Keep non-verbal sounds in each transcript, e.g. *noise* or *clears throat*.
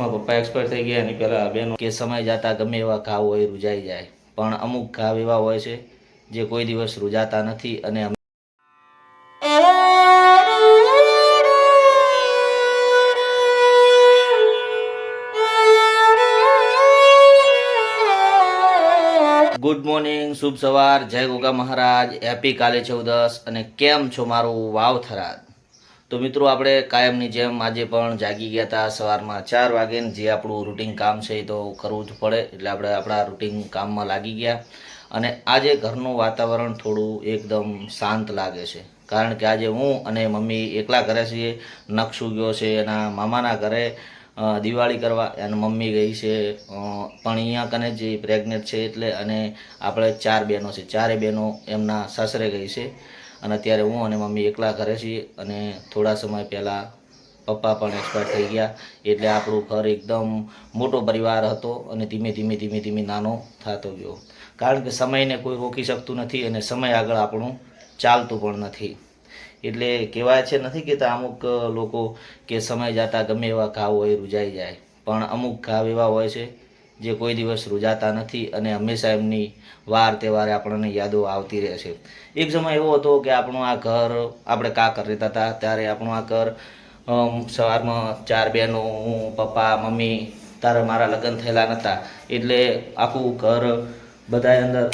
એકવીસમાં પપ્પા એક્સપાયર થઈ ગયા એની પહેલાં બેનો કે સમય જતા ગમે એવા ઘાવ હોય રૂજાઈ જાય. પણ અમુક ઘાવ એવા હોય છે જે કોઈ દિવસ રૂજાતા નથી અને ગુડ મોર્નિંગ શુભ સવાર, જય ગોગા મહારાજ હેપી કાલે ચૌદસ, અને કેમ છો મારું વાવ થરાદ? તો મિત્રો, આપણે કાયમની જેમ આજે પણ જાગી ગયા હતા સવારમાં ચાર વાગે જે આપણું રૂટિન કામ છે એ તો કરવું જ પડે, એટલે આપણે આપણા રૂટિન કામમાં લાગી ગયા. અને આજે ઘરનું વાતાવરણ થોડું એકદમ શાંત લાગે છે. કારણ કે આજે હું અને મમ્મી એકલા ઘરે છીએ, નકશુ ગયો છે, એના મામાના ઘરે દિવાળી કરવા, અને મમ્મી ગઈ છે પણ અહીંયા કને જે પ્રેગ્નેન્ટ છે એટલે અને આપણે ચાર બહેનો છે. ચારે બહેનો એમના સાસરે ગઈ છે. અને અત્યારે હું અને મમ્મી એકલા ઘરે છીએ અને થોડા સમય પહેલાં પપ્પા પણ એક્સપાયર થઈ ગયા. એટલે આપણું ઘર એકદમ મોટો પરિવાર હતો અને ધીમે ધીમે ધીમે ધીમે નાનો થતો ગયો. કારણ કે સમયને કોઈ રોકી શકતું નથી અને સમય આગળ આપણું ચાલતું પણ નથી. એટલે કહેવાય છે, નથી કહેતા અમુક લોકો કે સમય જતા ગમે એવા ઘાવ હોય, રૂજાઈ જાય. પણ અમુક ઘાવ એવા હોય છે જે કોઈ દિવસ રૂજાતા નથી અને હંમેશા એમની વાર તહેવારે આપણને યાદો આવતી રહે છે. એક સમય એવો હતો કે આપણું આ ઘર આપણે કાકર રહેતા હતા? ત્યારે આપણું આ ઘર સવારમાં ચાર બહેનો, હું, પપ્પા, મમ્મી, તારે મારા લગ્ન થયેલા નહોતા એટલે આખું ઘર બધા અંદર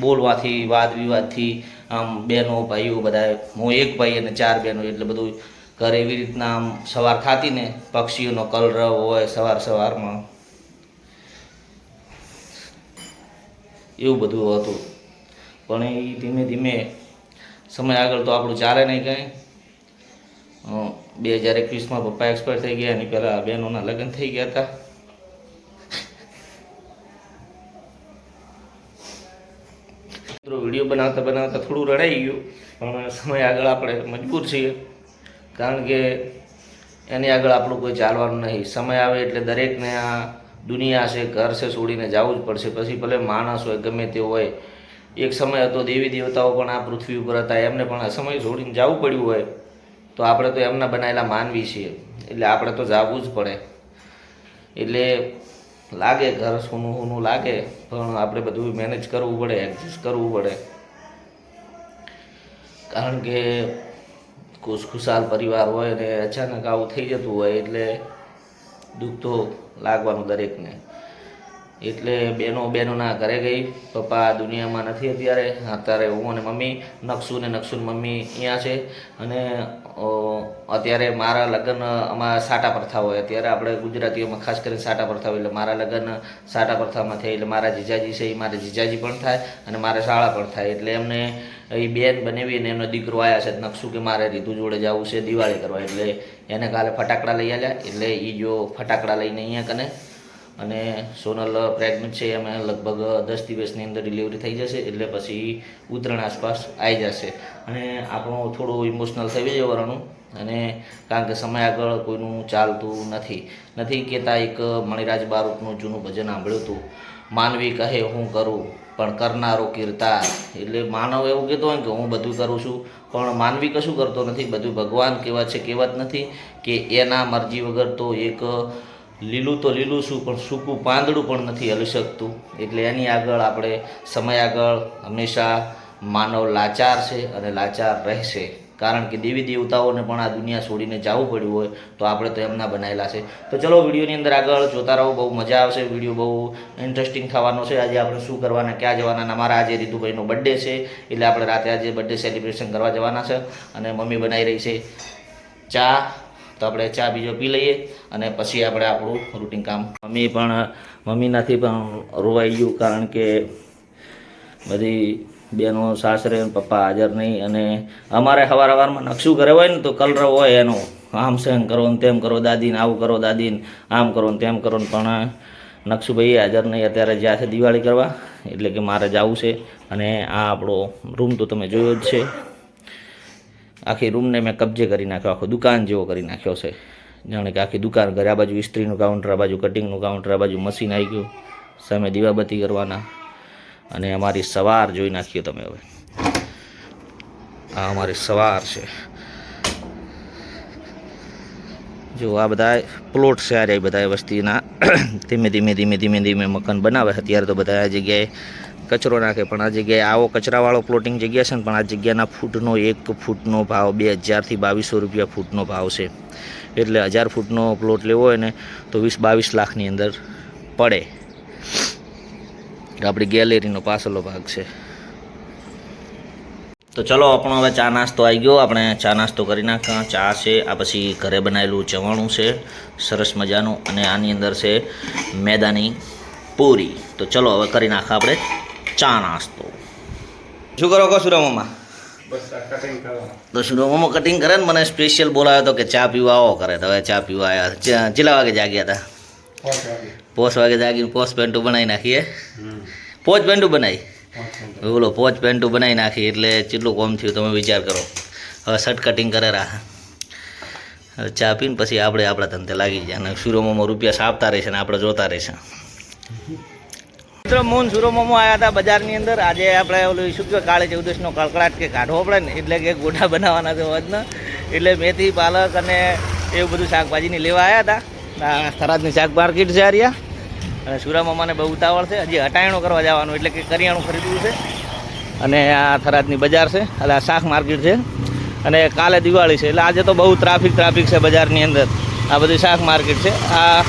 બોલવાથી વાદ વિવાદથી આમ, બહેનો, ભાઈઓ બધા હું એક ભાઈ અને ચાર બહેનો, એટલે બધું ઘર એવી રીતના આમ સવાર ખાતીને પક્ષીઓનો કલરવ હોય સવાર સવારમાં એવું બધું હતું. પણ એ ધીમે ધીમે સમય આગળ તો આપણું ચાલે નહીં કંઈ. બે હજાર એકવીસમાં પપ્પા એક્સપાયર થઈ ગયા એની પહેલાં બહેનોના લગ્ન થઈ ગયા હતા. મિત્રો, વીડિયો બનાવતા બનાવતા થોડું રડાઈ ગયું, પણ સમય આગળ આપણે મજબૂર છીએ. કારણ કે એની આગળ આપણું કોઈ ચાલવાનું નહીં. સમય આવે એટલે દરેકને આ દુનિયા છે, ઘર છે, છોડીને જવું જ પડશે. પછી ભલે માણસ હોય, ગમે તે હોય, એક સમય હતો, દેવી દેવતાઓ પણ આ પૃથ્વી ઉપર હતા. એમને પણ આ સમય છોડીને જવું પડ્યું હોય, તો આપણે તો એમના બનાવેલા માનવી છીએ. એટલે આપણે તો જવું જ પડે. એટલે લાગે ઘર સોનું સોનું લાગે, પણ આપણે બધું મેનેજ કરવું પડે એડજસ્ટ કરવું પડે. કારણ કે ખુશખુશાલ પરિવાર હોય ને અચાનક આવું થઈ જતું હોય, એટલે દુઃખ તો લાગવાનું દરેકને. એટલે બેનો બહેનોના ઘરે ગઈ. પપ્પા દુનિયામાં નથી અત્યારે. અત્યારે હું અને મમ્મી, નકશુ ને નકશુની મમ્મી અહીંયા છે. અને અત્યારે મારા લગ્ન આમાં સાટા પ્રથા હોય. અત્યારે આપણે ગુજરાતીઓમાં ખાસ કરીને સાટા પ્રથા હોય. એટલે મારા લગ્ન સાટા પ્રથામાં થાય. એટલે મારા જીજાજી છે, એ મારા જીજાજી પણ થાય અને મારે શાળા પણ થાય. એટલે એમને એ બેન બનાવીને એમનો દીકરો આવ્યા છે. નકશુ કે મારે રીતુ જોડે જવું છે, દિવાળી કરવા. એટલે એને કાલે ફટાકડા લઈ આવ્યા એટલે એ જો ફટાકડા લઈને અહીંયા કને અને સોનલ પ્રેગ્નન્ટ છે, એમાં લગભગ દસ દિવસની અંદર ડિલિવરી થઈ જશે, એટલે પછી ઉત્તરાયણ આસપાસ આવી જશે. અને આપણું થોડું ઇમોશનલ થઈ જવાનું અને કારણ કે સમય આગળ કોઈનું ચાલતું નથી. નથી કહેતા એક મણિરાજ બારોટનું જૂનું ભજન સાંભળ્યું હતું, માનવી કહે હું કરું, પણ કરનારો કીર્તા. એટલે માનવ એવું કહેતો હોય કે હું બધું કરું છું, પણ માનવી કશું કરતો નથી. બધું ભગવાન કહેવા છે, કહેવત નથી કે એના મરજી વગર તો એક લીલું તો લીલું શું પણ સૂકું પાંદડું પણ નથી હલી શકતું. એટલે એની આગળ આપણે સમય આગળ હંમેશા માનવ લાચાર છે અને લાચાર રહેશે. કારણ કે દેવી દેવતાઓને પણ આ દુનિયા છોડીને જવું પડ્યું હોય તો આપણે તો એમના બનાવેલા છે. તો ચલો વિડીયોની અંદર આગળ જોતા રહો, બહુ મજા આવશે. વીડિયો બહુ ઇન્ટરેસ્ટિંગ થવાનો છે. આજે આપણે શું કરવાના, ક્યાં જવાના અમારા આજે રીતુભાઈનો બર્થડે છે. એટલે આપણે રાતે આજે બર્થડે સેલિબ્રેશન કરવા જવાના છે. અને મમ્મી બનાવી રહી છે ચા તો આપણે ચા બીજો પી લઈએ અને પછી આપણે આપણું રૂટિન કામ. મમ્મી પણ, મમ્મીનાથી પણ રોવાઈ ગયું કારણ કે બધી બેનો સાસરે પપ્પા હાજર નહીં અને અમારે સવાર હવારમાં નકશું કરે હોય ને તો કલર હોય એનો. આમ સેમ કરો ને તેમ કરો, દાદીને આવું કરો, દાદીને આમ કરો ને તેમ કરો ને પણ નકશુભાઈ હાજર નહીં. અત્યારે જ્યાં છે દિવાળી કરવા, એટલે કે મારે જવું છે અને આ આપણો રૂમ તો તમે જોયો જ છે. આખી રૂમને મેં કબજે કરી નાખ્યો, આખો દુકાન જેવો કરી નાખ્યો છે. જાણે કે આખી દુકાન ઘરે, આ બાજુ ઇસ્ત્રીનું કાઉન્ટર આ બાજુ કટિંગનું કાઉન્ટર આ બાજુ મશીન આવી ગયું. સામે દીવાબત્તી કરવાના. અને અમારી સવાર જોઈ નાખીએ તમે હવે. આ અમારી સવાર છે. જો આ બધા પ્લોટ છે આ બધા વસ્તીના. *clears throat* ધીમે ધીમે ધીમે ધીમે ધીમે મકાન બનાવે અત્યારે તો બધા આ જગ્યાએ કચરો નાખે. પણ આ જગ્યાએ આવો કચરાવાળો પ્લોટિંગ જગ્યા છે ને, પણ આ જગ્યાના ફૂટનો એક ફૂટનો ભાવ બે હજારથી બાવીસો રૂપિયા ફૂટનો ભાવ છે. એટલે હજાર ફૂટનો પ્લોટ લેવો હોય ને, તો વીસ બાવીસ લાખની અંદર પડે. આપણી ગેલેરીનો પાછળનો ભાગ છે. તો ચલો આપણો હવે ચા નાસ્તો આવી ગયો. આપણે ચા નાસ્તો કરી નાખ્યા ચા છે આ પછી ઘરે બનાવેલું જવાણું છે. સરસ મજાનું. અને આની અંદર છે મેદાની પૂરી. તો ચલો હવે કરી નાખા આપણે ચા નાસ્તો. શું કરો કહો સુરામામાં તો સુરામામાં કટિંગ કરે ને મને સ્પેશિયલ બોલાવ્યો હતો કે ચા પીવા આવો કરે તો હવે ચા પીવા આવ્યા કેટલા વાગે જાગ્યા હતા? પોસ વાગે. જાગીને પોસ પેન્ટું બનાવી નાખીએ. પોચ પેન્ટું બનાવી? બોલો પોચ પેન્ટું બનાવી નાખી એટલે કેટલું કોમ થયું તમે વિચાર કરો. હવે શર્ટ કટિંગ કરે રા. ચા પીને પછી આપણે આપણા ધંધે લાગી જાય અને સુરોમોમાં રૂપિયા સાપતા રહેશે ને આપણે જોતા રહેશે. મિત્રો, મૂન સુરોમોમાં આવ્યા હતા બજારની અંદર. આજે આપણે ઓલું શું કહેવાય કાળે ચૌદશનો કળકળાટ કે કાઢવો પડે ને, એટલે કે ગોઢા બનાવવાના છે વજન. એટલે મેથી, પાલક અને એવું બધું શાકભાજીની લેવા આવ્યા હતા. થરાદની શાક માર્કેટ છે આ રહ્યા. અને સુરામામાને બહુ ઉતાવળ છે. હજી હટાયણો કરવા જવાનું, એટલે કે કરિયાણું ખરીદવું છે. અને આ થરાદની બજાર છે. એટલે આ શાક માર્કેટ છે. અને કાલે દિવાળી છે, એટલે આજે તો બહુ ટ્રાફિક ટ્રાફિક છે બજારની અંદર. આ બધી શાક માર્કેટ છે. આ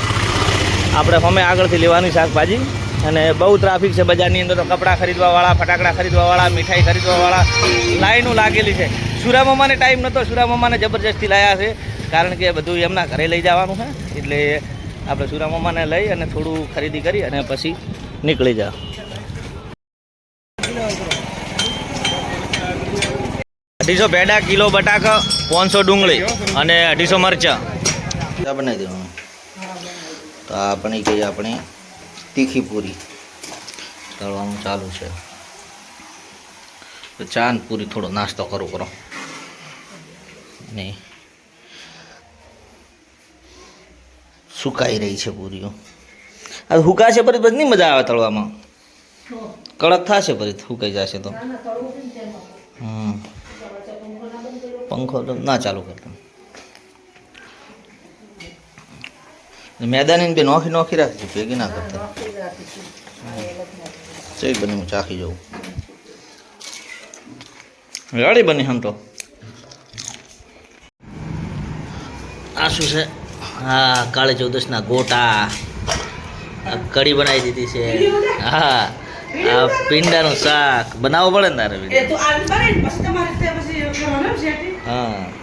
આપણે અમે આગળથી લેવાની શાકભાજી. અને બહુ ટ્રાફિક છે બજારની અંદર તો કપડાં ખરીદવાવાળા, ફટાકડા ખરીદવાવાળા, મીઠાઈ ખરીદવાવાળા લાઈનો લાગેલી છે. સુરામામાને ટાઈમ નહોતો સુરામામાને જબરજસ્તી લાયા છે. કારણ કે બધું એમના ઘરે લઈ જવાનું છે. એટલે આપણે સુરામામાને લઈ અને થોડું ખરીદી કરી અને પછી નીકળી જાઓ અઢીસો ભેડા કિલો બટાકા, પાંચસો ડુંગળી અને અઢીસો મરચાં. બનાવી દેવાનું તો આપણી કઈ આપણી તીખી પૂરી તળવાનું ચાલુ છે. તો ચા પૂરી થોડો નાસ્તો કરો કરો. ને સુકાઈ રહી છે પૂરીઓ. આ હુકાશે પછી બધી નહીં મજા આવે તળવામાં? કડક થશે પરી સુકાઈ જશે તો. હમ. પંખો ના ચાલુ કરતો. મેદાની બે નોખી નોખી રાખજો ભેગી ના કરતા. ચઈ બની હું ચાખી જવું ગાડી બની હમ તો. આ શું છે? હા કાળી ચૌદશના ગોટા. કઢી બનાવી દીધી છે. હા આ પીંડાનું શાક. બનાવવું પડે ને તારે? હા.